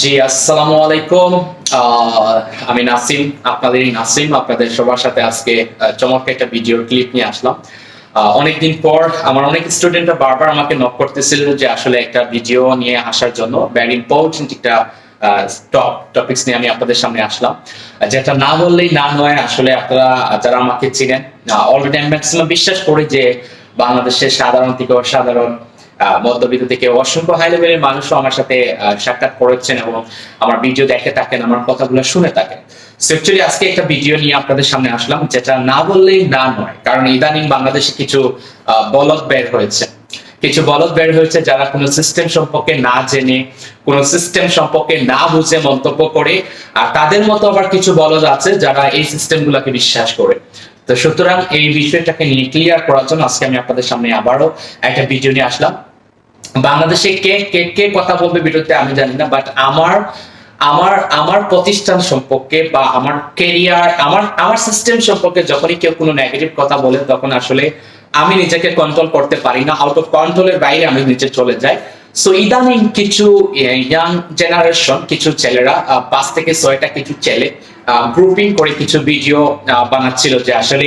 জি, আসসালামু আলাইকুম। আমি নাসিম, আপনাদেরই নাসিম, আপনাদের সবার সাথে আজকে চমৎকার একটা ভিডিও ক্লিপ নিয়ে আসলাম। অনেকদিন পর আমার অনেক স্টুডেন্টরা বারবার আমাকে নক করতেছিল যে আসলে একটা ভিডিও নিয়ে আসার জন্য ভ্যারি ইম্পর্টেন্ট একটা টপ টপিকস নিয়ে আমি আপনাদের সামনে আসলাম। যেটা না বললেই না নয়, আসলে আপনারা, যারা আমাকে চিনেন অলরেডি আমি ম্যাক্সিমাম বিশ্বাস করি যে বাংলাদেশের সাধারণ থেকে অসাধারণ মধ্যবিত্ত থেকে অসংখ্য হাই লেভেলের মানুষও আমার সাথে সাক্ষাৎ করেছেন এবং আমার ভিডিও দেখে থাকেন, আমার কথাগুলো শুনে থাকেন। অ্যাকচুয়ালি আজকে একটা ভিডিও নিয়ে আপনাদের সামনে আসলাম, যেটা না বললেই না নয়। কারণ ইদানিং বাংলাদেশে কিছু বের হয়েছে। কিছু বলদ বের হয়েছে যারা কোনো সিস্টেম সম্পর্কে না জেনে, কোনো সিস্টেম সম্পর্কে না বুঝে মন্তব্য করে, আর তাদের মতো আবার কিছু বলদ আছে যারা এই সিস্টেমগুলোকে বিশ্বাস করে। তো সুতরাং এই বিষয়টাকে নিয়ে ক্লিয়ার করার জন্য আজকে আমি আপনাদের সামনে আবারও একটা ভিডিও নিয়ে আসলাম। বাংলাদেশে কে কে কে কথা বলবে বিরুদ্ধে আমি জানি না বাট আমার আমার আমার প্রতিষ্ঠান সম্পর্কে বা আমার কেরিয়ার আমার আমার সিস্টেম সম্পর্কে যখনই কেউ কোনো নেগেটিভ কথা বলে, তখন আসলে আমি নিজেকে কন্ট্রোল করতে পারি না আউট অফ কন্ট্রোলের বাইরে আমি নিচে চলে যাই। সো ইদানিং কিছু ইয়াং জেনারেশন কিছু ছেলেরা পাঁচ থেকে ছয়টা কিছু ছেলে গ্রুপিং করে কিছু ভিডিও বানাচ্ছিল যে আসলে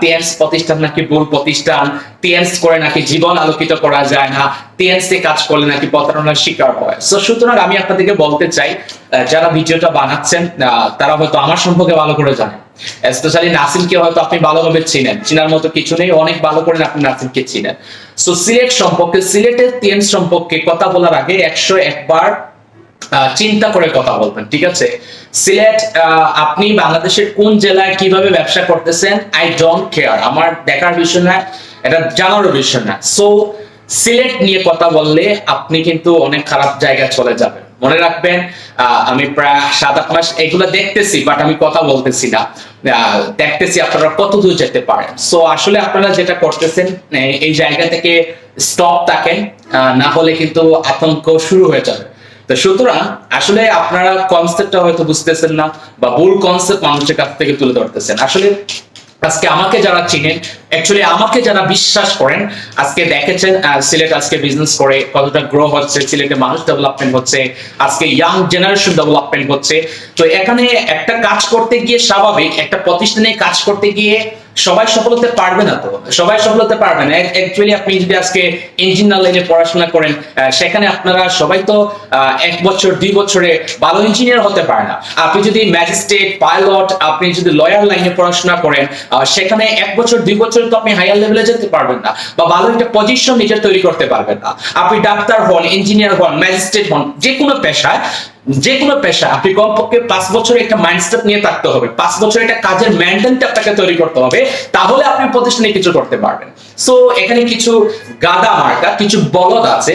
টিএনস প্রতিষ্ঠান নাকি ভুল প্রতিষ্ঠান টিএনস করে নাকি জীবন আলোকিত করা যায় না টিএনস কাজ করলে নাকি প্রতারণার শিকার হয়। সো সুতরাং আমি আপনাদেরকে বলতে চাই যারা ভিডিওটা বানাচ্ছেন তারা হয়তো আমার সম্পর্কে ভালো করে জানেন। স্পেশালি নাসিমকে হয়তো আপনি ভালোভাবে চিনেন। চিনার মতো কিছু নেই, অনেক ভালো করে আপনি নাসিমকে চিনেন। সো সিলেট সম্পর্কে, সিলেটের টিএনস সম্পর্কে কথা বলার আগে একশো একবার চিন্তা করে কথা বলবেন, ঠিক আছে? সিলেট আপনি বাংলাদেশের কোন জেলায় কীভাবে ব্যবসা করতেছেন? আই ডোন্ট কেয়ার আমার দেখার বিষয় না, এটা জানারও বিষয় না। সো সিলেট নিয়ে কথা বললে আপনি কিন্তু অনেক খারাপ জায়গায় চলে যাবেন। মনে রাখবেন আমি প্রায় সাত আট মাস এগুলো দেখতেছি বাট আমি কথা বলতেছি না। দেখতেছি আপনারা কত দূর যেতে পারেন। সো আসলে আপনারা যেটা করতেছেন এই- জায়গা থেকে স্টপ থাকেন না হলে কিন্তু আতঙ্ক শুরু হয়ে যাবে। তো সুতরাং আসলে আপনারা কনসেপ্টটা হয়তো বুঝতেছেন না বা ভুল কনসেপ্ট মানুষের কাছ থেকে তুলে ধরতেছেন। আসলে আজকে আমাকে যারা চিনেন অ্যাকচুয়ালি আমাকে যারা বিশ্বাস করেন, আজকে দেখেছেন সিলেট আজকে বিজনেস করে, কতটা গ্রো হচ্ছে সিলেটে মানুষ ডেভেলপমেন্ট হচ্ছে, আজকে ইয়াং জেনারেশন ডেভেলপমেন্ট হচ্ছে। তো এখানে একটা কাজ করতে গিয়ে স্বাভাবিক, একটা প্রতিষ্ঠানে কাজ করতে গিয়ে সবাই সফল হতে পারবে না তো? সবাই সফল হতে পারবে না। অ্যাকচুয়ালি আপনি যদি আজকে ইঞ্জিনিয়ার লাইনে পড়াশোনা করেন সেখানে আপনারা সবাই তো এক বছর, দুই বছরে ভালো ইঞ্জিনিয়ার হতে পারে না। আপনি যদি ম্যাজিস্ট্রেট পাইলট আপনি যদি লয়ার লাইনে পড়াশোনা করেন সেখানে এক বছর, দুই বছরে তো আপনি হায়ার লেভেলে যেতে পারবেন না বা ভালো একটা পজিশন নিজের তৈরি করতে পারবেন না। আপনি ডাক্তার হন ইঞ্জিনিয়ার হন ম্যাজিস্ট্রেট হন যে কোনো পেশায় যে কোনো পেশা, আপনি কমপক্ষে পাঁচ বছরে একটা মাইন্ডসেট নিয়ে থাকতে হবে। পাঁচ বছরে একটা কাজের মেন্টালিটি আপনাকে তৈরি করতে হবে, তাহলে আপনি প্রতিষ্ঠানে কিছু করতে পারবেন। সো এখানে কিছু গাদা মার্কা, কিছু বলদ আছে,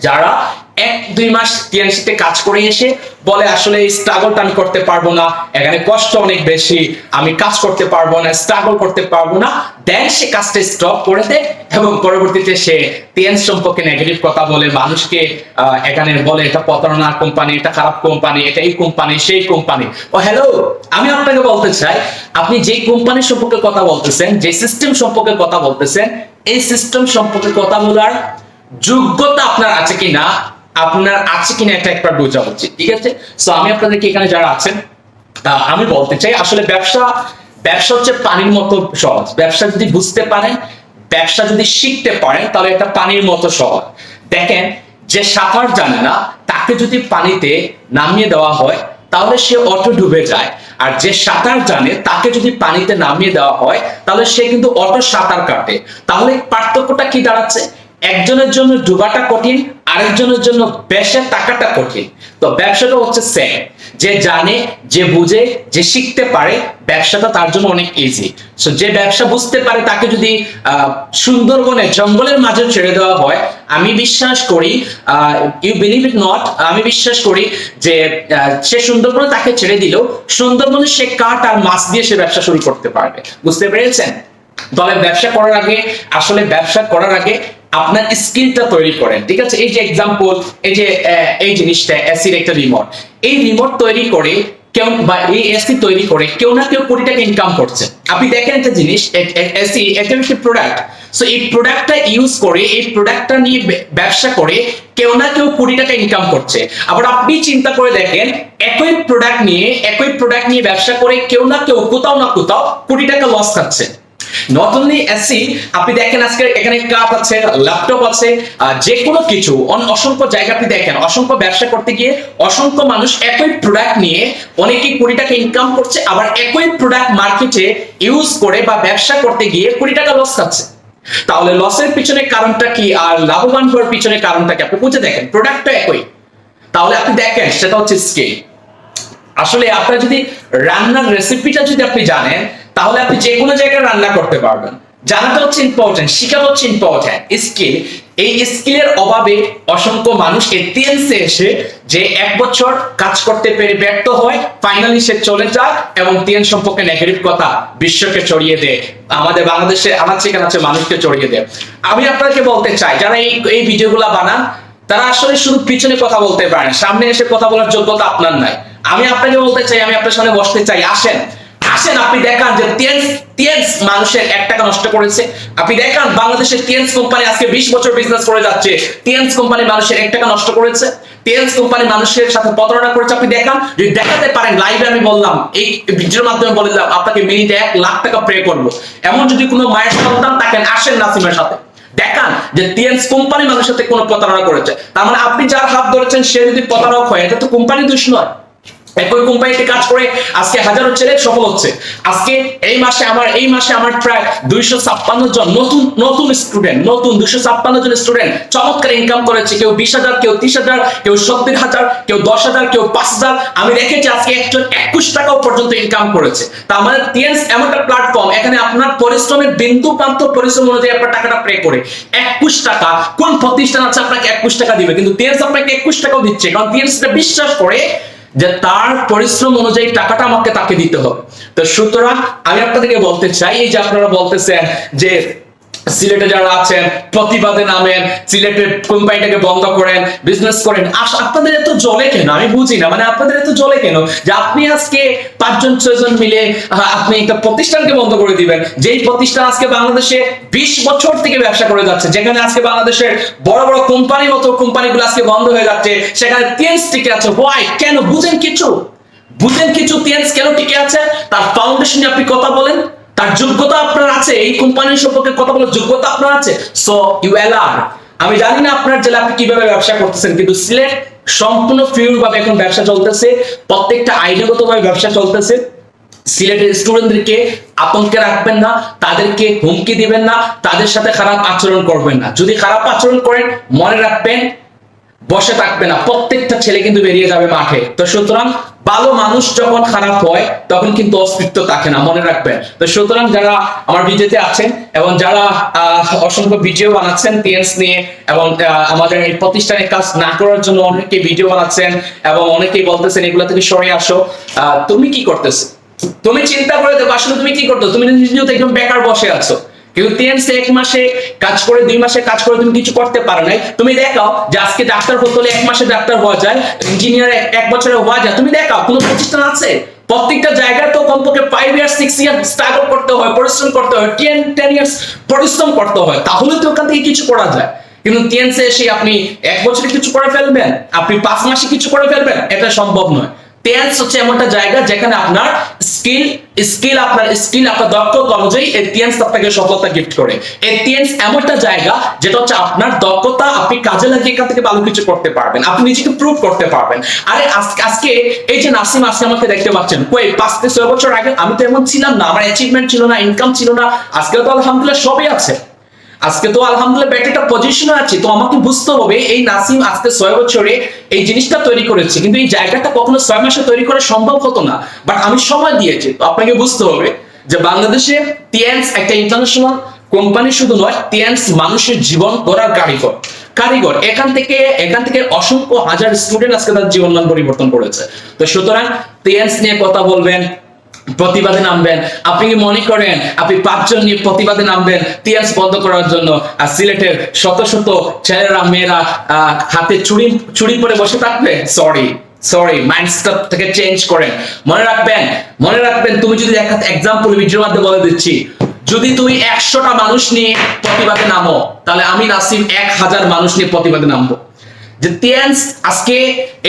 যারা এক, দুই মাস টিএনসিতে কাজ করে এসে বলে, আসলে এই স্ট্রাগলটা আমি করতে পারব না। এখানে কষ্ট অনেক বেশি। আমি কাজ করতে পারব না স্ট্রাগল করতে পারব না। দেন সে কাজটা স্টপ করে দেয় এবং পরবর্তীতে সে টিএনস সম্পর্কে নেগেটিভ কথা বলে। মানুষকে এখানে বলে, এটা প্রতারণা কোম্পানি এটা খারাপ কোম্পানি এটা এই কোম্পানি সেই কোম্পানি ও হ্যালো আমি আপনাকে বলতে চাই, আপনি যে কোম্পানি সম্পর্কে কথা বলতেছেন যে সিস্টেম সম্পর্কে কথা বলতেছেন, এই সিস্টেম সম্পর্কে কথা বলার যোগ্যতা আপনার আছে কিনা? আপনার আছে কিনা এটা একবার বোঝা উচিত, ঠিক আছে? সো আমি আপনাদেরকে এখানে যারা আছেন আমি বলতে চাই, আসলে ব্যবসা ব্যবসা হচ্ছে পানির মতো সহজ। ব্যবসা যদি বুঝতে পারেন, ব্যবসা যদি শিখতে পারেন, তাহলে এটা পানির মতো সহজ। দেখেন, যে সাঁতার জানে না, তাকে যদি পানিতে নামিয়ে দেওয়া হয়, তাহলে সে অটো ডুবে যায়। আর যে সাঁতার জানে, তাকে যদি পানিতে নামিয়ে দেওয়া হয়, তাহলে সে কিন্তু অটো সাঁতার কাটে। তাহলে পার্থক্যটা কি দাঁড়াচ্ছে? একজনের জন্য ডুবাটা কঠিন, আরেকজনের জন্য বেশে টাকাটা কঠিন। তো ব্যবসাটা হচ্ছে সেম যে জানে, যে বুঝে, যে শিখতে পারে, ব্যবসাটা তার জন্য অনেক ইজি সো যে ব্যবসা বুঝতে পারে, তাকে যদি সুন্দরবনে, জঙ্গলের মাঝে ছেড়ে দেওয়া হয়, আমি বিশ্বাস করি ইউ বিলিভ ইট নট আমি বিশ্বাস করি যে সে সুন্দরবনে তাকে ছেড়ে দিলেও, সুন্দরবনে সে কাঠ আর মাছ দিয়ে সে ব্যবসা শুরু করতে পারবে। বুঝতে পেরেছেন? তবে ব্যবসা করার আগে, আসলে ব্যবসা করার আগে আপনার স্কিলটা তৈরি করেন, ঠিক আছে? এই যে এক্সাম্পল এই যে এই জিনিসটা এসির একটা রিমোট এই রিমোট তৈরি করে কেউ, বা এই এসি তৈরি করে কেউ না কেউ কোটি টাকা ইনকাম করছে। আপনি দেখেন একটা জিনিস এসি এটা একটি প্রোডাক্ট সো এই প্রোডাক্টটা ইউজ করে, এই প্রোডাক্টটা নিয়ে ব্যবসা করে কেউ না কেউ কোটি টাকা ইনকাম করছে। আবার আপনি চিন্তা করে দেখেন, একই প্রোডাক্ট নিয়ে, একই প্রোডাক্ট নিয়ে ব্যবসা করে কেউ না কেউ কোথাও না কোথাও কোটি টাকা লস খাচ্ছে। নট অনলি এসি আপনি দেখেন আজকে এখানে কাপ আছে ল্যাপটপ আছে যে কোনো কিছু অসংখ্য জায়গা আপনি দেখেন, অসংখ্য ব্যবসা করতে গিয়ে অসংখ্য মানুষ একই প্রোডাক্ট নিয়ে অনেকেই কোটি টাকা ইনকাম করছে, আবার একই প্রোডাক্ট মার্কেটে ইউজ করে বা ব্যবসা করতে গিয়ে কোটি টাকা লস খাচ্ছে। তাহলে লসের পিছনে কারণটা কি? আর লাভবান হওয়ার পিছনে কারণটা কি? আপনি বুঝে দেখেন প্রোডাক্টটা একই। তাহলে আপনি দেখেন, সেটা হচ্ছে স্কেল আসলে আপনার যদি রান্নার রেসিপিটা যদি আপনি জানেন তাহলে আপনি যে কোনো জায়গায় রান্না করতে পারবেন। জানাটা হচ্ছে ইম্পর্টেন্ট শিখাটা হচ্ছে ইম্পর্টেন্ট স্কিল এই স্কিলের অভাবে অসংখ্য মানুষ এটিএনসে এসে যে এক বছর কাজ করতে পেরে ব্যর্থ হয় ফাইনালি সে চলে যায় এবং টিএন সম্পর্কে নেগেটিভ কথা বিশ্বকে ছড়িয়ে দেয় আমাদের বাংলাদেশে, আমার সেখানে আছে মানুষকে ছড়িয়ে দেয় আমি আপনাকে বলতে চাই, যারা এই এই ভিডিওগুলো বানান, তারা আসলে শুধু পিছনে কথা বলতে পারেন সামনে এসে কথা বলার যোগ্যতা আপনার নাই। আমি আপনাকে বলতে চাই, আমি আপনার সামনে বসতে চাই, আসেন। আসেন, আপনি দেখান যে টিএনস টিএনস মানুষের এক টাকা নষ্ট করেছে। আপনি দেখান, বাংলাদেশের টিএনস কোম্পানি আজকে বিশ বছর বিজনেস করে যাচ্ছে। টিএনস কোম্পানি মানুষের এক টাকা নষ্ট করেছে। টিএনস কোম্পানি মানুষের সাথে প্রতারণা করেছে। আপনি দেখান, যদি দেখাতে পারেন লাইভে আমি বললাম, এই ভিডিওর মাধ্যমে বলে দিলাম, আপনাকে মিনিটে এক লাখ টাকা প্রে করব এমন যদি কোনো মায়ের সন্তান থাকেন, আসেন নাসিমের সাথে। দেখান যে টিএনস কোম্পানি মানুষের সাথে কোনো প্রতারণা করেছে। তার মানে আপনি যার হাত ধরেছেন, সে যদি প্রতারক হয়, এটা তো কোম্পানি দোষ নয়। একই কোম্পানিতে কাজ করে, আজকে হাজারো ছেলে সফল হচ্ছে। আজকে এই মাসে আমার, এই মাসে আমার প্রায় দুইশো ছাপ্পান্ন জন নতুন নতুন স্টুডেন্ট নতুন দুইশো ছাপ্পান্ন জন স্টুডেন্ট চমৎকার ইনকাম করেছে। কেউ বিশ হাজার, কেউ তিরিশ হাজার, কেউ সত্তর হাজার, কেউ দশ হাজার, কেউ পাঁচ হাজার। আমি দেখেছি আজকে একজন একুশ টাকাও পর্যন্ত ইনকাম করেছে। তা আমাদের টিএনস এমন একটা প্ল্যাটফর্ম এখানে আপনার পরিশ্রমের বিন্দু প্রান্ত পরিশ্রম অনুযায়ী আপনার টাকাটা প্রে করে। একুশ টাকা, কোন প্রতিষ্ঠান আছে আপনাকে একুশ টাকা দিবে? কিন্তু টিএনস আপনাকে একুশ টাকাও দিচ্ছে, কারণ টিএনস বিশ্বাস করে যে তার পরিশ্রম অনুযায়ী টাকাটা আমাকে তাকে দিতে হবে। তো সুতরাং আমি আপনাদেরকে বলতে চাই, এই যে আপনারা বলতেছেন যে সিলেটে যারা আছেন, প্রতিবাদে নামেন সিলেটের কোম্পানিটাকে বন্ধ করেন বিজনেস করেন আপনাদের এত জলে কেন? আমি বুঝি না মানে আপনাদের এত জলে কেন? যে আপনি আজকে পাঁচজন, ছয়জন মিলে আপনি একটা প্রতিষ্ঠানকে বন্ধ করে দিবেন, যেই প্রতিষ্ঠান আজকে বাংলাদেশে বিশ বছর থেকে ব্যবসা করে যাচ্ছে, যেখানে আজকে বাংলাদেশের বড় বড় কোম্পানি মতো কোম্পানিগুলো আজকে বন্ধ হয়ে যাচ্ছে, সেখানে টিএনস টিকে আছে। হোয়াই কেন? বুঝেন কিছু। বুঝেন কিছু টিএনস কেন টিকে আছে? তার ফাউন্ডেশনে আপনি কথা বলেন। তার যোগ্যতা আপনার আছে, এই কোম্পানির সম্পর্কে কথা বলার যোগ্যতা আপনার আছে? সো ইউ এলার আমি জানি না আপনার জেলা আপনি কীভাবে ব্যবসা করতেছেন, কিন্তু সিলেট সম্পূর্ণ ফিউর ভাবে এখন ব্যবসা চলতেছে, প্রত্যেকটা আইনগত ভাবে ব্যবসা চলতেছে। সিলেটের স্টুডেন্টদেরকে আতঙ্কে রাখবেন না, তাদেরকে হুমকি দিবেন না, তাদের সাথে খারাপ আচরণ করবেন না। যদি খারাপ আচরণ করেন, মনে রাখবেন, বসে থাকবে না, প্রত্যেকটা ছেলে কিন্তু বেরিয়ে যাবে মাঠে। তো সুতরাং ভালো মানুষ যখন খারাপ হয়, তখন কিন্তু অস্তিত্ব থাকে না, মনে রাখবেন। তো সুতরাং যারা আমার ভিডিওতে আছেন এবং যারা অসংখ্য ভিডিও বানাচ্ছেন টিএনস নিয়ে এবং আমাদের এই প্রতিষ্ঠানের কাজ না করার জন্য অনেকে ভিডিও বানাচ্ছেন এবং অনেকেই বলতেছেন এগুলো থেকে সরে আসো। তুমি কি করতেছো? তুমি চিন্তা করে দেখো, আসলে তুমি কি করতো তুমি নিজেও একদম বেকার বসে আছো। কিন্তু টিএনসি এক মাসে কাজ করে, দুই মাসে কাজ করে, তুমি কিছু করতে পারো নাই। তুমি দেখাও যে আজকে ডাক্তার হতে হলে এক মাসে ডাক্তার হওয়া যায় ইঞ্জিনিয়ার এক বছরে হওয়া যায়। তুমি দেখাও, কোনো প্রতিষ্ঠান আছে? প্রত্যেকটা জায়গায় তো কমপক্ষে five year six year struggle করতে হয়, পরিশ্রম করতে হয় টেন টেন ইয়ার্স পরিশ্রম করতে হয়। তাহলে তো ওখান থেকে কিছু করা যায়। কিন্তু টিএনসি এসে আপনি এক বছরে কিছু করে ফেলবেন, আপনি পাঁচ মাসে কিছু করে ফেলবেন, এটা সম্ভব নয়। টেন্স হচ্ছে এমন একটা জায়গা যেখানে আপনার স্কিল স্কিল আপনার স্কিল আপনার দক্ষতা অনুযায়ী এই টেন্স আপনাকে সফলতা গিফট করে। এই টেন্স এমন একটা জায়গা যেটা হচ্ছে আপনার দক্ষতা আপনি কাজে লাগিয়ে এখান থেকে ভালো কিছু করতে পারবেন, আপনি নিজেকে প্রুভ করতে পারবেন। আরে আজকে আজকে এই যে নাসিম, আজকে আমাকে দেখতে পাচ্ছেন, কই, পাঁচ থেকে ছয় বছর আগে আমি তো এমন ছিলাম না, আমার অ্যাচিভমেন্ট ছিল না ইনকাম ছিল না, আজকে তো আলহামদুলিল্লাহ সবই আছে। আজকে তো আলহামদুলিল্লাহ ব্যাটারিটা পজিশনে আছে, তো আমাকে বুঝতে হবে এই নাসিম আজকে ছয় বছরে এই জিনিসটা তৈরি করেছে। কিন্তু এই জায়গাটা কখনো ছয় মাসে তৈরি করা সম্ভব হতো না। বাট আমি সময় দিয়েছি, তো আপনাকে বুঝতে হবে যে বাংলাদেশে টিএনস একটা ইন্টারন্যাশনাল কোম্পানি শুধু নয় টিএনস মানুষের জীবন গড়ার কারিগর। কারিগর, এখান থেকে এখান থেকে অসংখ্য হাজার স্টুডেন্ট আজকে তার জীবন পরিবর্তন করেছে। তো সুতরাং টিএনস নিয়ে কথা বলবেন প্রতিবাদে নামবেন। আপনি কি মনে করেন, আপনি পাঁচজন নিয়ে প্রতিবাদে নামবেন তিয়াস বন্ধ করার জন্য? আর সিলেটের শত শত ছেলেরা, মেয়েরা হাতে চুড়ি চুড়ি পরে বসে থাকবে? সরি সরি মাইন্ডসেট থেকে চেঞ্জ করেন। মনে রাখবেন মনে রাখবেন, তুমি যদি এক এক্সাম্পল ভিডিওর মাধ্যমে বলে দিচ্ছি, যদি তুমি একশোটা মানুষ নিয়ে প্রতিবাদে নামো, তাহলে আমি নাসিম এক হাজার মানুষ নিয়ে প্রতিবাদে নামবো। যে আজকে,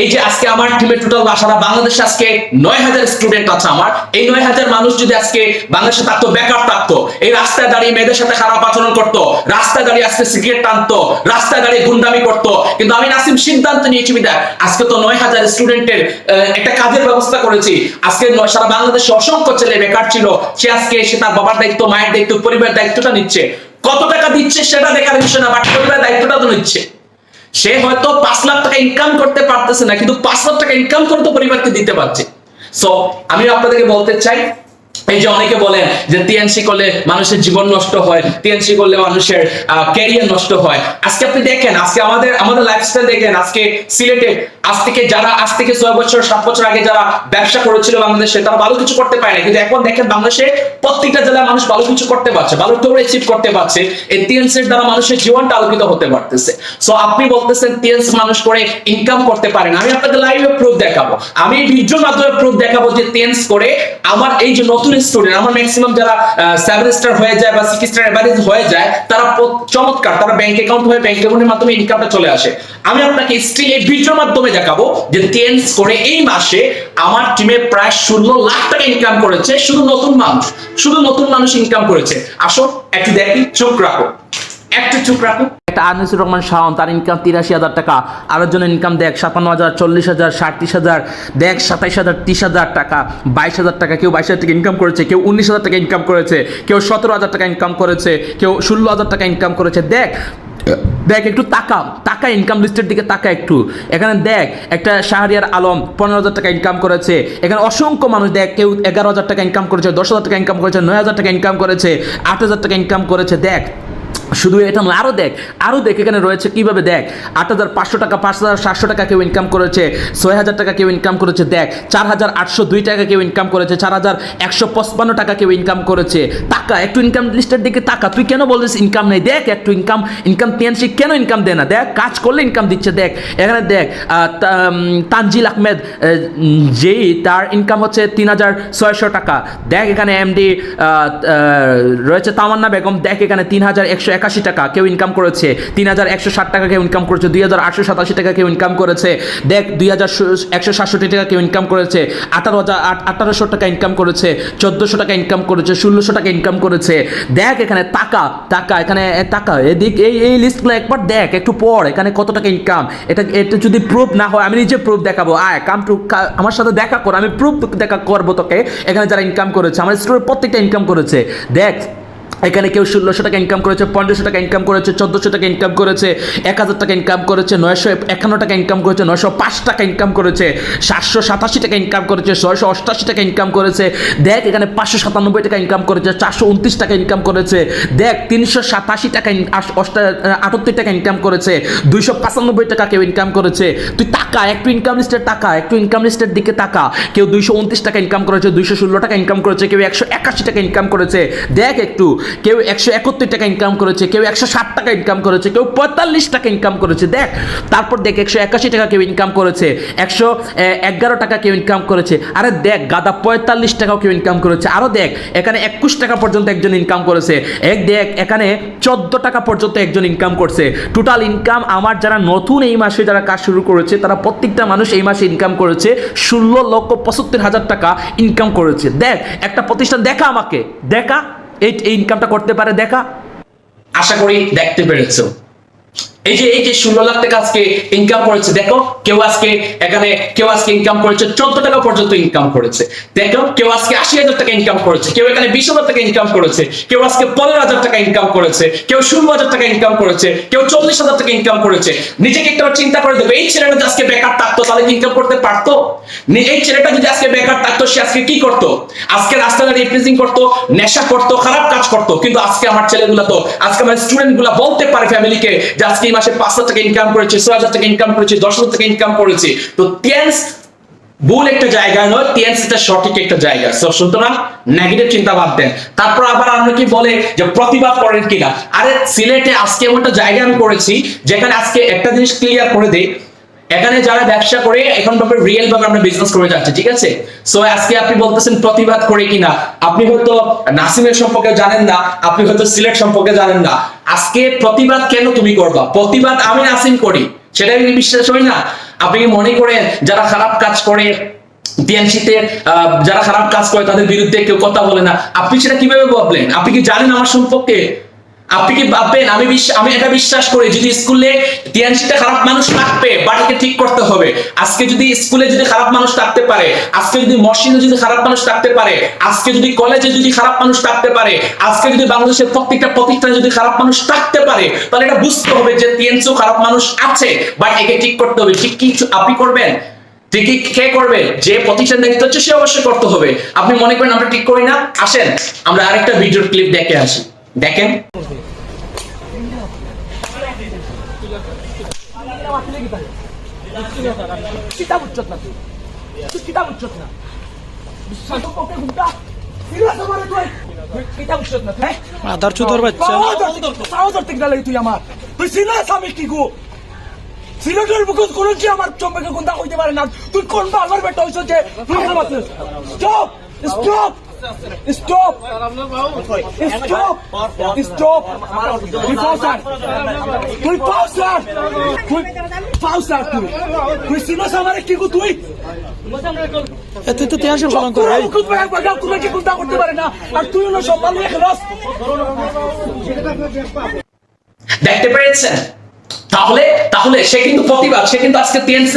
এই যে আজকে আমার টিমের টোটাল সারা বাংলাদেশে আজকে নয় হাজার স্টুডেন্ট আছে আমার। এই নয় হাজার মানুষ যদি আজকে বাংলাদেশে থাকতো বেকার থাকতো, এই রাস্তায় দাঁড়িয়ে মেয়েদের সাথে খারাপ আচরণ করতো, রাস্তায় দাঁড়িয়ে আজকে সিগারেট টানতো, রাস্তায় দাঁড়িয়ে গুন্ডামি করতো, কিন্তু আমি নাসিম সিদ্ধান্ত নিয়েছি আজকে তো নয় হাজার স্টুডেন্টের একটা কাজের ব্যবস্থা করেছি। আজকে সারা বাংলাদেশে অসংখ্য ছেলে বেকার ছিল, সে আজকে সে তার বাবার দায়িত্ব, মায়ের দায়িত্ব, পরিবারের দায়িত্বটা নিচ্ছে। কত টাকা দিচ্ছে সেটা দেখার বিষয় না, বাট পরিবারের দায়িত্বটা তো নিচ্ছে। সে হয়তো পাঁচ লাখ টাকা ইনকাম করতে পারতেছে না, কিন্তু পাঁচ লাখ টাকা ইনকাম করে তো পরিবারকে দিতে পারছে। সো আমি আপনাদেরকে বলতে চাই এই যে অনেকে বলেন যে টিএনসি করলে মানুষের জীবন নষ্ট হয় টিএনসি করলে মানুষের ক্যারিয়ার নষ্ট হয়। আজকে আপনি দেখেন, আজকে আমাদের আমাদের লাইফস্টাইল দেখেন, আজকে সিলেটে, আজ থেকে যারা, আজ থেকে ছয় বছর, সাত বছর আগে যারা ব্যবসা করেছিল বাংলাদেশে, তারা ভালো কিছু করতে পারে না কিন্তু এখন দেখেন বাংলাদেশে প্রত্যেকটা জেলায় মানুষ ভালো কিছু করতে পারছে, ভালো কেউ অ্যাচিভ করতে পারছে। এই টিএনসির দ্বারা মানুষের জীবনটা আলোকিত হতে পারতেছে। সো আপনি বলতেছেন টিএনসি মানুষ করে ইনকাম করতে পারেন আমি আপনাদের লাইভে দেখাবো। আমি ভিডিওর মাধ্যমে প্রুফ দেখাবো যে টিএনস করে আমার এই যে নতুন স্টুডেন্ট আমার ম্যাক্সিমাম যারা সেভেন স্টার হয়ে যায় বা সিক্স স্টার এভারেজ হয়ে যায়, তারা চমৎকার, তারা ব্যাংক অ্যাকাউন্ট হয়ে ব্যাংক অ্যাকাউন্টের মাধ্যমে ইনকামটা চলে আসে। আমি আপনাকে স্টিল এই ভিডিওর মাধ্যমে দেখাবো যে টেন্স করে এই মাসে আমার টিমে প্রায় ষোলো লাখ টাকা ইনকাম করেছে, শুধু নতুন মানুষ, শুধু নতুন মানুষ ইনকাম করেছে। আসো, একটু দেখি, চোখ রাখো। একটু চোখ রাখো। একটা আনিসুর রহমান শাওন, তার ইনকাম তিরাশি হাজার টাকা। আরেকজন ইনকাম দেখ সাতান্ন হাজার, চল্লিশ হাজার, সাঁত্রিশ হাজার, দেখ, সাতাইশ হাজার, তিরিশ হাজার টাকা, বাইশ হাজার টাকা, কেউ বাইশ হাজার টাকা ইনকাম করেছে, কেউ উনিশ হাজার টাকা ইনকাম করেছে, কেউ সতেরো হাজার টাকা ইনকাম করেছে, কেউ ষোলো হাজার টাকা ইনকাম করেছে। দেখ দেখ, একটু তাকা টাকা ইনকাম লিস্টের দিকে তাকা একটু। এখানে দেখ, একটা শাহরিয়ার আলম পনেরো হাজার টাকা ইনকাম করেছে। এখানে অসংখ্য মানুষ দেখ, কেউ এগারো হাজার টাকা ইনকাম করেছে, দশ হাজার টাকা ইনকাম করেছে, নয় হাজার টাকা ইনকাম করেছে, আট হাজার টাকা ইনকাম করেছে। দেখ শুধু এটা নয় আরও দেখ আরও দেখ এখানে রয়েছে কীভাবে দেখ আট হাজার পাঁচশো টাকা পাঁচ হাজার সাতশো টাকা কেউ ইনকাম করেছে ছয় হাজার টাকা কেউ ইনকাম করেছে দেখ চার হাজার আটশো দুই টাকা কেউ ইনকাম করেছে চার হাজার একশো পঁচপান্ন টাকা কেউ ইনকাম করেছে। টাকা একটু ইনকাম লিস্টের দিকে টাকা তুই কেন বলছিস ইনকাম নেই? দেখ একটু ইনকাম ইনকাম টিএনসি কেন ইনকাম দেয় না? দেখ কাজ করলে ইনকাম দিচ্ছে দেখ। এখানে দেখ তানজিল আহমেদ আহ, যেই তার ইনকাম হচ্ছে তিন হাজার ছয়শো টাকা। দেখ এখানে এমডি রয়েছে তামান্না বেগম দেখ এখানে তিন হাজার একশো একাশি টাকা কেউ ইনকাম করেছে, তিন হাজার একশো ষাট টাকা কেউ ইনকাম করেছে, দুই হাজার আটশো সাতাশি টাকা কেউ ইনকাম করেছে, দেখ দুই হাজার একশো সাতষট্টি টাকা কেউ ইনকাম করেছে, আঠারো হাজার আঠারোশো টাকা ইনকাম করেছে, চোদ্দোশো টাকা ইনকাম করেছে, ষোলোশো টাকা ইনকাম করেছে। দেখ এখানে টাকা টাকা, এখানে টাকা, এদিক, এই এই লিস্টগুলো একবার দেখ, একটু পর এখানে কত টাকা ইনকাম এটা এটা যদি প্রুফ না হয়, আমি নিজে প্রুফ দেখাবো। আয় কাম টু আমার সাথে দেখা কর, আমি প্রুফ দেখা, করব তোকে, এখানে যারা ইনকাম করেছে, আমার স্টোরের প্রত্যেকটা ইনকাম করেছে। দেখ এখানে কেউ ষোলোশো টাকা ইনকাম করেছে পনেরোশো টাকা ইনকাম করেছে চোদ্দোশো টাকা ইনকাম করেছে এক হাজার টাকা ইনকাম করেছে নয়শো একান্ন টাকা ইনকাম করেছে নয়শো পাঁচ টাকা ইনকাম করেছে সাতশো সাতাশি টাকা ইনকাম করেছে ছয়শো অষ্টাশি টাকা ইনকাম করেছে দেখ এখানে পাঁচশো সাতানব্বই টাকা ইনকাম করেছে চারশো উনত্রিশ টাকা ইনকাম করেছে দেখ তিনশো সাতাশি টাকা আটাত্তর টাকা ইনকাম করেছে দুইশো পঁচানব্বই টাকা কেউ ইনকাম করেছে তুই টাকা একটু ইনকাম লিস্টের টাকা একটু ইনকাম লিস্টের দিকে টাকা কেউ দুইশো উনত্রিশ টাকা ইনকাম করেছে দুইশো ষোলো টাকা ইনকাম করেছে কেউ একশো একাশি টাকা ইনকাম করেছে দেখ একটু কেউ একশো একাত্তর টাকা ইনকাম করেছে, কেউ একশো ষাট টাকা ইনকাম করেছে, কেউ পঁয়তাল্লিশ টাকা ইনকাম করেছে। দেখ, তারপর দেখ একশো একাশি টাকা কেউ ইনকাম করেছে, একশো এগারো টাকা কেউ ইনকাম করেছে। আরে দেখ, গাদা পঁয়তাল্লিশ টাকাও কেউ ইনকাম করেছে। আরও দেখ, এখানে একুশ টাকা পর্যন্ত একজন ইনকাম করেছে। এক দেখ, এখানে চোদ্দ টাকা পর্যন্ত একজন ইনকাম করছে। টোটাল ইনকাম আমার যারা নতুন এই মাসে যারা কাজ শুরু করেছে, তারা প্রত্যেকটা মানুষ এই মাসে ইনকাম করেছে, ষোলো লক্ষ পঁচাত্তর হাজার টাকা ইনকাম করেছে। দেখ, একটা প্রতিষ্ঠান দেখা আমাকে, দেখা এই ইনকামটা করতে পারে দেখা। আশা করি দেখতে পেরেছ। এই যে এই যে ষোলো লাখ টাকা আজকে ইনকাম করেছে, দেখো, কেউ আজকে এখানে, কেউ আজকে ইনকাম করেছে, চোদ্দ টাকা পর্যন্ত ইনকাম করেছে। দেখো, কেউ আজকে আশি হাজার টাকা ইনকাম করেছে, কেউ এখানে বিশ হাজার টাকা ইনকাম করেছে, কেউ আজকে পনেরো হাজার টাকা ইনকাম করেছে, কেউ ষোলো হাজার টাকা ইনকাম করেছে, কেউ চল্লিশ হাজার টাকা ইনকাম করেছে। নিজেকে একটু চিন্তা করে দেবে এই ছেলেটা আজকে বেকার থাকতো, তাহলে ইনকাম করতে পারতো? এই ছেলেটা যদি আজকে বেকার থাকতো, সে আজকে কি করতো? আজকে রাস্তাঘাটে রিপ্রেজেন্ট করতো, নেশা করতো, খারাপ কাজ করতো। কিন্তু আজকে আমার ছেলেগুলো তো, আজকে আমার স্টুডেন্টগুলা বলতে পারে ফ্যামিলিকে যে আজকে মাসে পাঁচ হাজার টাকা ইনকাম করেছে, ছয় হাজার টাকা ইনকাম করেছে, দশ হাজার টাকা ইনকাম করেছে। তো টেন্স ভুল একটা জায়গা নয় টেন্স এটা সঠিক একটা জায়গা। সুতরাং নেগেটিভ চিন্তা বাদ দেন। তারপর আবার আমরা কি বলে যে প্রতিবাদ করেন কিনা? আরে সিলেটে আজকে এমন একটা জায়গা আমি করেছি, যেখানে আজকে একটা জিনিস ক্লিয়ার করে দেই। এখানে যারা ব্যবসা করে, এখন ভাবে রিয়েল ভাবে আমরা বিজনেস করে যাচ্ছি, ঠিক আছে? সো আজকে আপনি বলতেছেন প্রতিবাদ করে কিনা। আপনি হয়তো নাসিমের সম্পর্কে জানেন না, আপনি হয়তো সিলেট সম্পর্কে জানেন না। আজকে প্রতিবাদ কেন তুমি করবা? প্রতিবাদ আমি নাসিম করি, সেটা আমি বিশ্বাস করি না? আপনি কি মনে করেন, যারা খারাপ কাজ করে টিএনসিতে যারা খারাপ কাজ করে, তাদের বিরুদ্ধে কেউ কথা বলে না? আপনি সেটা কীভাবে ভাবলেন আপনি কি জানেন আমার সম্পর্কে? আপনি কি ভাববেন? আমি আমি এটা বিশ্বাস করি, যদি স্কুলে টিএনসিতে খারাপ মানুষ থাকবে, বাড়িকে ঠিক করতে হবে। আজকে যদি স্কুলে যদি খারাপ মানুষ থাকতে পারে, আজকে যদি মসজিদে যদি খারাপ মানুষ থাকতে পারে, আজকে যদি কলেজে যদি খারাপ মানুষ থাকতে পারে, আজকে যদি বাংলাদেশের প্রত্যেকটা প্রতিষ্ঠানে যদি খারাপ মানুষ থাকতে পারে, তাহলে এটা বুঝতে হবে যে টিএনসিও খারাপ মানুষ আছে, বাট একে ঠিক করতে হবে। ঠিক কি আপনি করবেন? ঠিকই কে করবে? যে প্রতিষ্ঠান দায়িত্ব হচ্ছে সে অবশ্যই করতে হবে। আপনি মনে করেন আমরা ঠিক করি না? আসেন, আমরা আরেকটা ভিডিওর ক্লিপ দেখে আসি। দেখেন। কিতাব উচ্চত না তুই তুই কিতাব উচ্চত না বিশ্বাস করতে ঘুমটা আমার তুই তুই কিতাব উচ্চত না তুই আধার চুদর বাচ্চা। তাও ধরতে গেলে তুই আমার তুই সিরিয়াস আমি কি গো সিলেটের বুকে কোন যে আমার চম্পকে কোনটা কইতে পারে না তুই কোন বাবার বেটা হইছ যে stop stop stop stop stop তুই পাউসার তুই পাউসার তুই পাউসার তুই তুই সিরিয়াস আমার কি গো তুই? এতে তো টেনশন কলঙ্ক তোরা ভাই মুকুট ভাই বাগা তুমি কি কোনটা করতে পারে না? আর তুই হলো সম্মান নিয়ে খেলাস দেখতে পেরেছেন? তাহলে তাহলে সে কিন্তু প্রতিবাদ, সে কিন্তু আজকে টিএনস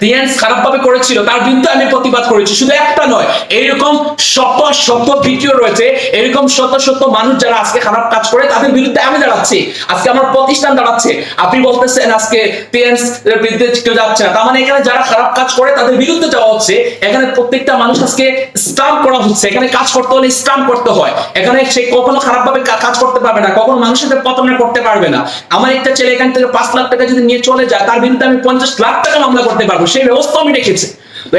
টিএনস খারাপ ভাবে করেছিল, তার বিরুদ্ধে আমি প্রতিবাদ করেছি, শুধু একটা নয় এরকম শত শত ভিডিও রয়েছে এরকম শত শত মানুষ যারা আজকে খারাপ কাজ করে, তাদের বিরুদ্ধে আমি দাঁড়াচ্ছি, আজকে আমার প্রতিষ্ঠান দাঁড়াচ্ছে, আপনি বলতেছেন আজকে টিএনস এর বিরুদ্ধে কেউ যাচ্ছে না, তার মানে এখানে যারা খারাপ কাজ করে, তাদের বিরুদ্ধে যাওয়া হচ্ছে, এখানে প্রত্যেকটা মানুষ আজকে স্টাম্প করা হচ্ছে, এখানে কাজ করতে হলে স্টাম্প করতে হয়, এখানে সে কখনো খারাপ ভাবে কাজ করতে পারবে না, কখনো মানুষের সাথে করতে পারবে না, আমার একটা ছেলে এখান থেকে পাঁচ লাখ টাকা যদি নিয়ে চলে যায়, তার বিরুদ্ধে আমি পঞ্চাশ লাখ টাকা মামলা করতে পারব। সেই ব্যবস্থা আমি রেখেছি।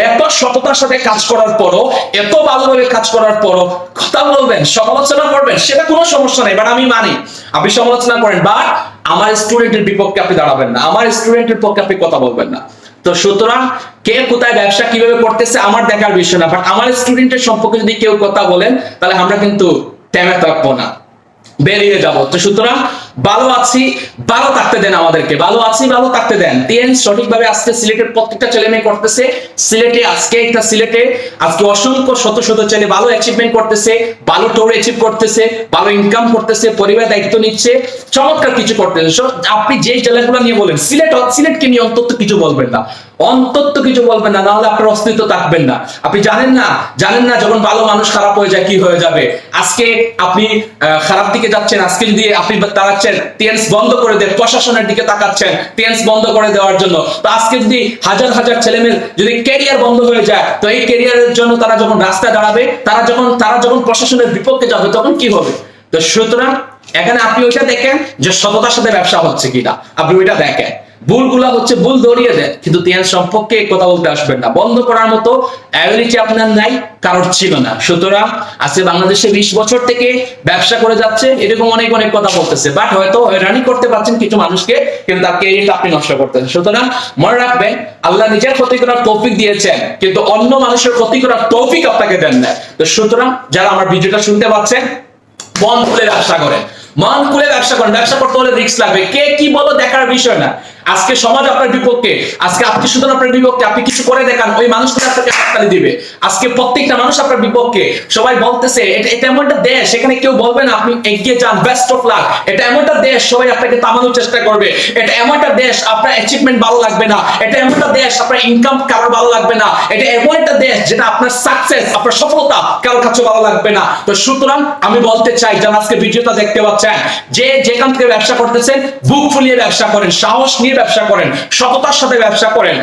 এত সততার সাথে কাজ করার পরও, এত ভালোভাবে কাজ করার পরও কথা বলবেন, সমালোচনা করবেন, সেটা কোনো সমস্যা নেই বাট আমি মানি। আপনি সমালোচনা করেন বাট আমার স্টুডেন্টের বিপক্ষে আপনি দাঁড়াবেন না। আমার স্টুডেন্টের পক্ষে আপনি কথা বলবেন না। তো সুতরাং কে কোথায় ব্যবসা কীভাবে করতেছে, আমার দেখার বিষয় না বাট আমার স্টুডেন্টের সম্পর্কে যদি কেউ কথা বলেন, তাহলে আমরা কিন্তু থেমে থাকব না। বেরিয়ে যাব। তো সুতরাং ভালো আছি ভালো থাকতে দেন আমাদেরকে। ভালো আছি ভালো থাকতে দেন। তিন সঠিকভাবে আজকে সিলেটের প্রত্যেকটা ছেলে মেয়ে করতেছে। সিলেটে আজকে একটা সিলেটে, আজকে অসংখ্য শত শত ছেলে ভালো অ্যাচিভমেন্ট করতেছে ভালো টোর অ্যাচিভ করতেছে ভালো ইনকাম করতেছে, পরিবার দায়িত্ব নিচ্ছে। চমৎকার কিছু করতেছে। আপনি যে জেলাগুলো নিয়ে বলেন, সিলেট, সিলেটকে নিয়ে অন্তত কিছু বলবেন না। অন্তত কিছু বলবেন না, নাহলে আপনার অস্তিত্ব থাকবেন না। আপনি জানেন না জানেন না যখন ভালো মানুষ খারাপ হয়ে যায়, কি হয়ে যাবে। আজকে আপনি খারাপ দিকে যাচ্ছেন, আজকে যদি আপনি তাকাচ্ছেন, টেন্স বন্ধ করে দেন, প্রশাসনের দিকে তাকাচ্ছেন, টেন্স বন্ধ করে দেওয়ার জন্য। তো আজকে যদি হাজার হাজার ছেলেমেয়ের যদি ক্যারিয়ার বন্ধ হয়ে যায়, তো এই ক্যারিয়ারের জন্য তারা যখন রাস্তায় দাঁড়াবে, তারা যখন তারা যখন প্রশাসনের বিপক্ষে যাবে, তখন কি হবে? তো সুতরাং, এখানে আপনি ওইটা দেখেন যে সততার সাথে ব্যবসা হচ্ছে কিনা। আপনি ওইটা দেখেন। ভুলগুলা হচ্ছে ভুল ধরিয়ে দেন কিন্তু তিয়ান সম্পর্কে কথা বলতে আসবেন না। বন্ধ করার মতো অ্যাবিলিটি আপনার নাই, কারোর ছিল না। সুতরাং আজকে বাংলাদেশে বিশ বছর থেকে ব্যবসা করে যাচ্ছে, এরকম অনেক অনেক কথা বলতেছে। বাট হয়তো হয়রানি করতে পারছেন কিছু মানুষকে, কিন্তু তার কেরিয়ারটা আপনি নষ্ট করতেছেন। সুতরাং মনে রাখবেন, আল্লাহ নিজের ক্ষতি করার তৌফিক দিয়েছেন, কিন্তু অন্য মানুষের ক্ষতি করার তৌফিক আপনাকে দেন না তো সুতরাং যারা আমার ভিডিওটা শুনতে পাচ্ছেন, মন খুলে ব্যবসা করেন। মন খুলে ব্যবসা করেন। ব্যবসা করতে হলে রিক্স লাগবে। কে কি বলো দেখার বিষয় না। আজকে সমাজ আপনার বিপক্ষে, আজকে আত্মীয় স্বজন আপনার বিপক্ষে, আপনি কিছু করে দেখান, ওই মানুষগুলো আপনাকে হাততালি দিবে। আজকে প্রত্যেকটা মানুষ আপনার বিপক্ষে, সবাই বলতেছে, এটা এটা এমন একটা দেশ, এখানে কেউ বলবে না, আপনি এগিয়ে যান বেস্ট অফ লাক এটা এমন একটা দেশ, সবাই আপনাকে থামানোর চেষ্টা করবে। এটা এমন একটা দেশ, আপনার অ্যাচিভমেন্ট ভালো লাগবে না। এটা এমন একটা দেশ, আপনার ইনকাম কারোর ভালো লাগবে না। এটা এমন একটা দেশ, যেটা আপনার সাকসেস আপনার সফলতা কারোর কাছে ভালো লাগবে না। তো সুতরাং আমি বলতে চাই, যারা আজকে ভিডিওটা দেখতে পাচ্ছেন, যে যেখান থেকে ব্যবসা করতেছেন, বুক ফুলিয়ে ব্যবসা করেন, সাহস নিয়ে ব্যবসা করেন, সততার সাথে ব্যবসা করেন।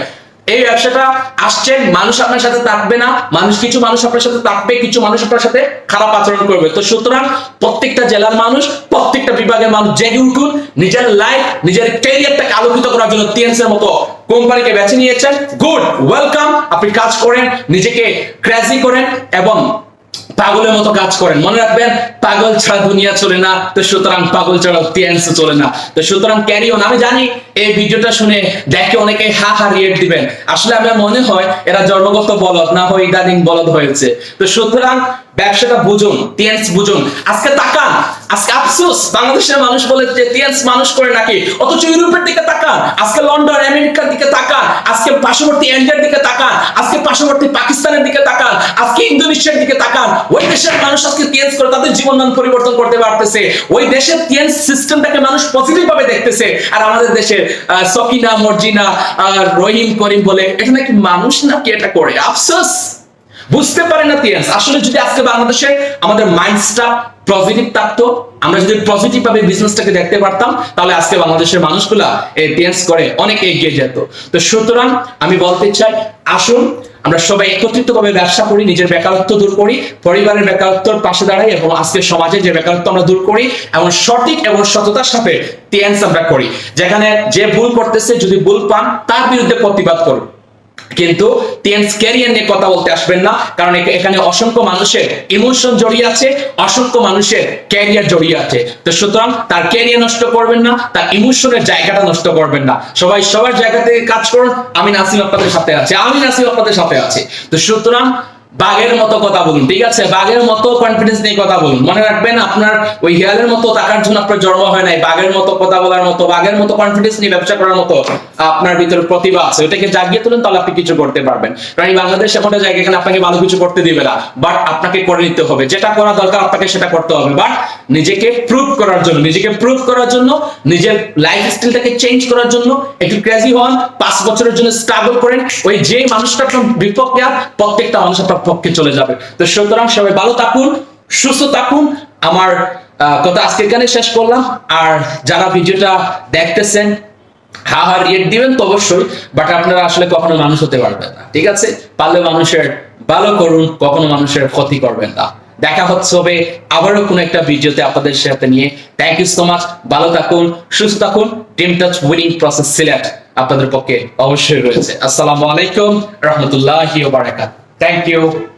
এই ব্যবসাটা আসছেন, মানুষ আপনার সাথে থাকবে না, মানুষ, কিছু মানুষ আপনার সাথে থাকবে, কিছু মানুষ আপনার সাথে খারাপ আচরণ করবে। তো সুতরাং প্রত্যেকটা জেলার মানুষ, প্রত্যেকটা বিভাগের মানুষ জেগে উঠুন, নিজের লাইফ নিজের ক্যারিয়ারটাকে আলোকিত করার জন্য টিএনসি এর মতো কোম্পানিকে বেছে নিয়েছেন। গুড ওয়েলকাম আপনি কাজ করেন, নিজেকে ক্র্যাজি করেন এবং পাগলের মতো কাজ করেন। মনে রাখবেন, পাগল ছাড়া দুনিয়া চলে না, তো সুতরাং পাগল ছাড়া টিএনস চলে না। তো সুতরাং ক্যারি অন আমি জানি এই ভিডিওটা শুনে দেখে অনেকে হা হা রিয়েট দিবেন। আসলে আমার মনে হয় এরা জন্মগত বলদ, না হয় ইদানিং বলদ হয়েছে। তো সুতরাং ব্যবসাটা বুঝুন, টিএনস বুঝুন। আজকে তাকান, আজকে আফসোস, বাংলাদেশের মানুষ বলে যে টিএনস মানুষ করে নাকি? অথচ ইউরোপের দিকে তাকান, আজকে লন্ডন, আমেরিকার দিকে তাকান, আজকে পার্শ্ববর্তী ইন্ডিয়ার দিকে তাকান, আজকে পার্শ্ববর্তী পাকিস্তানের দিকে তাকান, আজকে ইন্দোনেশিয়ার দিকে তাকান। ওই দেশের মানুষ আজকে টিএনস করে, তাদের জীবন মান পরিবর্তন করতে পারতেছে। ওই দেশের টিএনস সিস্টেমটাকে মানুষ পজিটিভ ভাবে দেখতেছে। আর আমাদের দেশের সকিনা, মর্জিনা রহিম করিম বলে এটা নাকি মানুষ নাকি এটা করে? আফসোস! বুঝতে পারে না টিএনস আসলে যদি আজকে বাংলাদেশে আমাদের মাইন্ডসটা পজিটিভ থাকতো, আমরা যদি পজিটিভ ভাবে বিজনেসটাকে দেখতে পারতাম, তাহলে আজকে বাংলাদেশের মানুষগুলা এই টিএনস করে অনেক এগিয়ে যেত। তো সুতরাং আমি বলতে চাই, আসুন, আমরা সবাই একত্রিত ভাবে ব্যবসা করি, নিজের বেকারত্ব দূর করি, পরিবারের বেকারত্বর পাশে দাঁড়াই এবং আজকে সমাজে যে বেকারত্ব আমরা দূর করি, এবং সঠিক এবং সততার সাথে টিএনস আমরা করি। যেখানে যে ভুল করতেছে, যদি ভুল পান, তার বিরুদ্ধে প্রতিবাদ করুন। কিন্তু টেন্স ক্যারিয়ার নিয়ে কথা বলতে আসবেন না, কারণ এখানে অসংখ্য মানুষের ইমোশন জড়িয়ে আছে, অসংখ্য মানুষের ক্যারিয়ার জড়িয়ে আছে। তো সুতরাং তার ক্যারিয়ার নষ্ট করবেন না, তার ইমোশনের জায়গাটা নষ্ট করবেন না। সবাই সবার জায়গা থেকে কাজ করুন, আমি নাসিম আপনাদের সাথে আছে, আমি নাসিম আপনাদের সাথে আছে। তো সুতরাং বাঘের মতো কথা বলুন, ঠিক আছে? বাঘের মতো কনফিডেন্স নিয়ে কথা বলুন। মনে রাখবেন, আপনার ওই হিয়ালের মতো টাকার জন্য আপনার জন্ম হয় নাই। বাঘের মতো কথা বলার মতো, বাঘের মতো কনফিডেন্স নিয়ে ব্যবসা করার মতো আপনার ভিতরে প্রতিভা আছে। ওটাকে জাগিয়ে তুলেন, তাহলে আপনি কিছু করতে পারবেন। কারণ বাংলাদেশ এমন জায়গা এখানে আপনাকে ভালো কিছু করতে দিবে না বাট আপনাকে করে নিতে হবে। যেটা করা দরকার, আপনাকে সেটা করতে হবে। বাট নিজেকে প্রুভ করার জন্য, নিজেকে প্রুভ করার জন্য, নিজের লাইফ স্টাইলটাকে চেঞ্জ করার জন্য, একটু ক্রেজি হন পাঁচ বছরের জন্য স্ট্রাগল করেন। ওই যে মানুষটা আপনার বিপক্ষে, প্রত্যেকটা মানুষ আপনার পক্ষে চলে যাবে। তো সুতরাং সবাই ভালো থাকুন, সুস্থ থাকুন। আমার কথা আজকে এখানে শেষ করলাম। আর যারা ভিডিওটা দেখতেছেন, হা হা রিয়েট দিবেন তো অবশ্যই বাট আপনারা আসলে কখনো মানুষ হতে পারবেন না, ঠিক আছে? পারলে মানুষের ভালো করুন, কখনো মানুষের ক্ষতি করবেন না। দেখা হচ্ছে হবে আবারও কোনো একটা ভিডিওতে আপনাদের সাথে নিয়ে। থ্যাংক ইউ সো মাচ ভালো থাকুন, সুস্থ থাকুন team touch winning process select আপনাদের পক্ষে অবশ্যই রয়েছে। আসসালামু আলাইকুম, রহমতুল্লাহি ওয়া বারাকাতুহু থ্যাংক ইউ